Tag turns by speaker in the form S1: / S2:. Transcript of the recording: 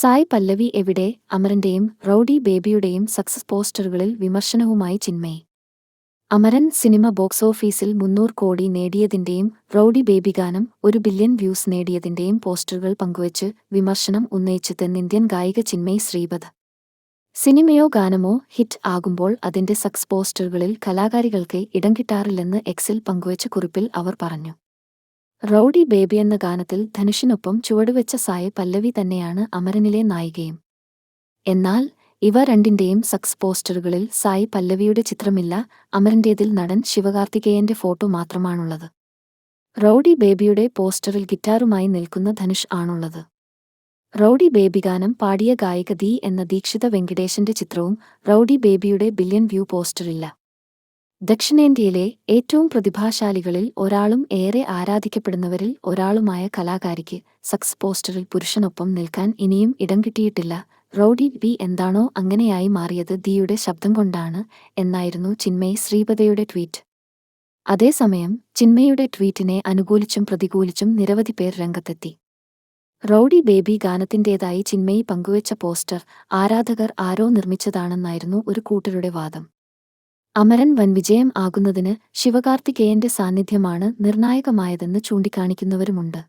S1: സായ് പല്ലവി എവിടെ? അമരന്റെയും rowdy ബേബിയുടെയും success പോസ്റ്ററുകളിൽ വിമർശനവുമായി Chinmayi. Amaran cinema box ഓഫീസിൽ മുന്നൂറ് കോടി നേടിയതിന്റെയും റൌഡി ബേബി ഗാനം ഒരു ബില്യൺ വ്യൂസ് നേടിയതിന്റെയും പോസ്റ്ററുകൾ പങ്കുവച്ച് വിമർശനം ഉന്നയിച്ച് തെന്നിന്ത്യൻ ഗായിക ചിന്മയി ശ്രീപദ്. സിനിമയോ ഗാനമോ ഹിറ്റ് ആകുമ്പോൾ അതിന്റെ സക്സ് പോസ്റ്ററുകളിൽ കലാകാരികൾക്ക് ഇടം കിട്ടാറില്ലെന്ന് എക്സിൽ പങ്കുവച്ച കുറിപ്പിൽ അവർ പറഞ്ഞു. റൌഡി ബേബി എന്ന ഗാനത്തിൽ ധനുഷിനൊപ്പം ചുവടുവെച്ച സായ പല്ലവി തന്നെയാണ് അമരനിലെ നായികയും. എന്നാൽ ഇവ രണ്ടിന്റെയും സക്സ് പോസ്റ്ററുകളിൽ സായി പല്ലവിയുടെ ചിത്രമില്ല അമരന്റേതിൽ നടൻ ശിവകാർത്തികേയന്റെ ഫോട്ടോ മാത്രമാണുള്ളത്. റൌഡി ബേബിയുടെ പോസ്റ്ററിൽ ഗിറ്റാറുമായി നിൽക്കുന്ന ധനുഷ് ആണുള്ളത്. റൌഡി ബേബി ഗാനം പാടിയ ഗായിക ദീ എന്ന ദീക്ഷിത വെങ്കിടേശന്റെ ചിത്രവും റൌഡി ബേബിയുടെ ബില്യൺ വ്യൂ പോസ്റ്ററില്ല. ദക്ഷിണേന്ത്യയിലെ ഏറ്റവും പ്രതിഭാശാലികളിൽ ഒരാളും ഏറെ ആരാധിക്കപ്പെടുന്നവരിൽ ഒരാളുമായ കലാകാരിക്ക് സക്സ് പോസ്റ്ററിൽ പുരുഷനൊപ്പം നിൽക്കാൻ ഇനിയും ഇടം കിട്ടിയിട്ടില്ല. റൌഡി ബി എന്താണോ അങ്ങനെയായി മാറിയത് ദിയുടെ ശബ്ദം കൊണ്ടാണ് എന്നായിരുന്നു ചിന്മയ് ശ്രീപദയുടെ ട്വീറ്റ്. അതേസമയം ചിന്മയുടെ ട്വീറ്റിനെ അനുകൂലിച്ചും പ്രതികൂലിച്ചും നിരവധി പേർ രംഗത്തെത്തി. റൌഡി ബേബി ഗാനത്തിന്റേതായി ചിന്മയി പങ്കുവച്ച പോസ്റ്റർ ആരാധകർ ആരോ നിർമ്മിച്ചതാണെന്നായിരുന്നു ഒരു കൂട്ടരുടെ വാദം. അമരൻ വൻ വിജയം ആകുന്നതിന് ശിവകാർത്തികേയന്റെ സാന്നിധ്യമാണ് നിർണായകമായതെന്ന് ചൂണ്ടിക്കാണിക്കുന്നവരുമുണ്ട്